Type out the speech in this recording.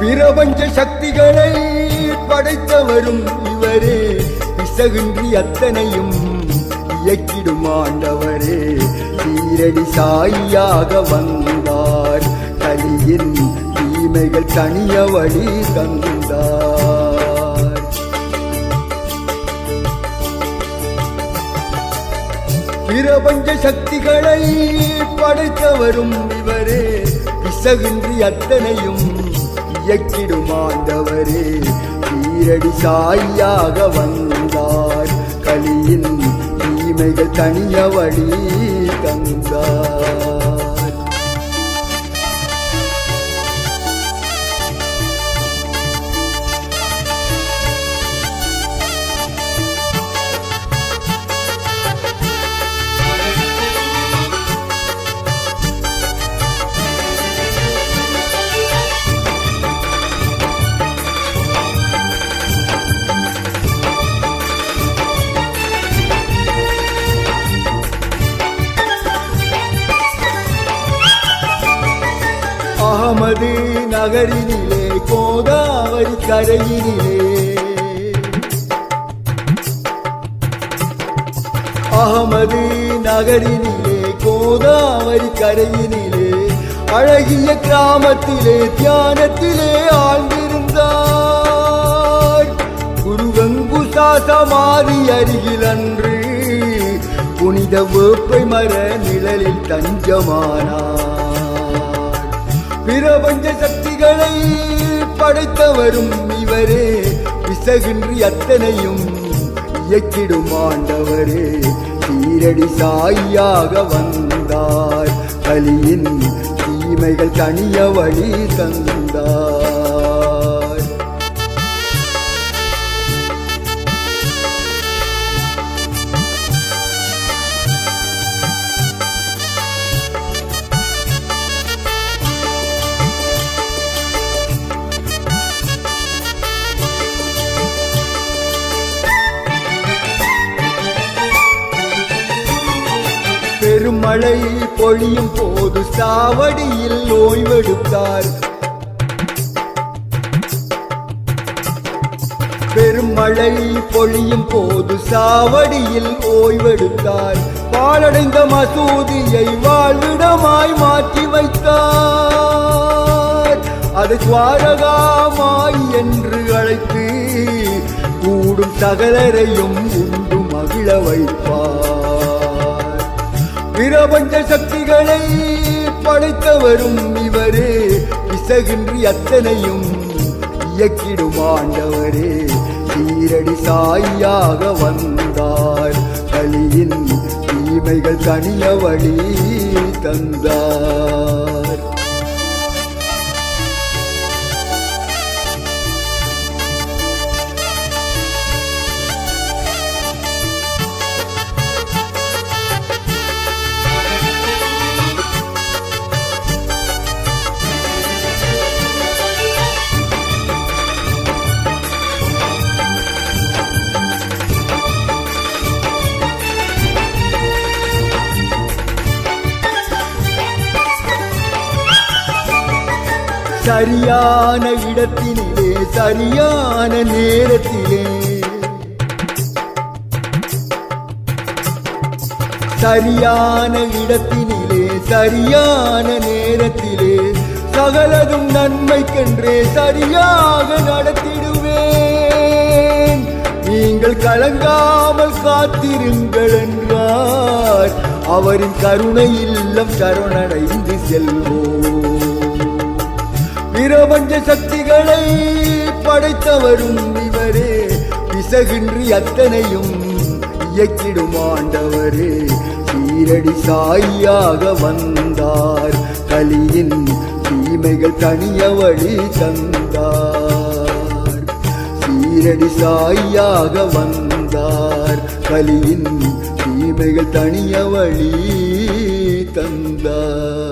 பிரபஞ்ச சக்திகளை படைத்தவரும் இவரே. பிசகின்றி அத்தனையும் இயக்கிடும் ஆண்டவரே. சீரடி சாயியாக வந்தார். கலியின் தீமைகள் தனிய வழி தந்தார். பிரபஞ்ச சக்திகளை படைத்தவரும் இவரே. பிசகின்றி அத்தனையும் இயக்கிடும் ஆண்டவரே சீரடி சாயாக வந்தார். கலியின் தீமைகள் தனிய வழி தந்தார். நமது நகரினிலே கோதாவரி கரையினிலே. அகமது நகரினிலே கோதாவரி கரையினிலே அழகிய கிராமத்திலே தியானத்திலே ஆழ்ந்திருந்தார். குருவங்குசா சமாதி அருகில் அன்று புனித வேப்பை மர நிழலில் தஞ்சமானார். பிரபஞ்ச சக்திகளை படைத்தவரும் இவரே. பிசகின்றி அத்தனையும் இயக்கிடும் ஆண்டவரே. சீரடி சாயாக வந்தார். கலியின் தீமைகள் தனிய வழி தந்தார். பெருமழை பொழியும் போது சாவடியில் ஓய்வெடுத்தார் பெருமழை பொழியும் போது சாவடியில் ஓய்வெடுத்தார் பாலடைந்த மசூதியை வாழ்விடமாய் மாற்றி வைத்தார். அது துவாரகாமாய் என்று அழைத்து கூடும் சகலரையும் உண்டு மகிழ வைப்பார். பிரபஞ்ச சக்திகளை படைத்தவரும் இவரே. பிசகின்றி அத்தனையும் இயக்கிடும் ஆண்டவரே. சீரடி சாயாக வந்தார். கலியின் தீமைகள் தனிய வழி தந்தார். சரியான இடத்தினிலே சரியான நேரத்திலே. சரியான இடத்தினிலே சரியான நேரத்திலே. சகலதும் நன்மைக்கென்றே சரியாக நடத்திடுவேன். நீங்கள் கலங்காமல் காத்திருங்கள் என்றார். அவரின் கருணை இல்லம் சரணடைந்து செல்வோம். பிரபஞ்ச சக்திகளை படைத்தவரும் இவரே. பிசகின்றி அத்தனையும் இயக்கிடும் ஆண்டவரே. சீரடி சாயாக வந்தார். கலியின் தீமைகள் தனிய வழி தந்தார். சீரடி சாயாக வந்தார். கலியின் தீமைகள் தனிய வழி தந்தார்.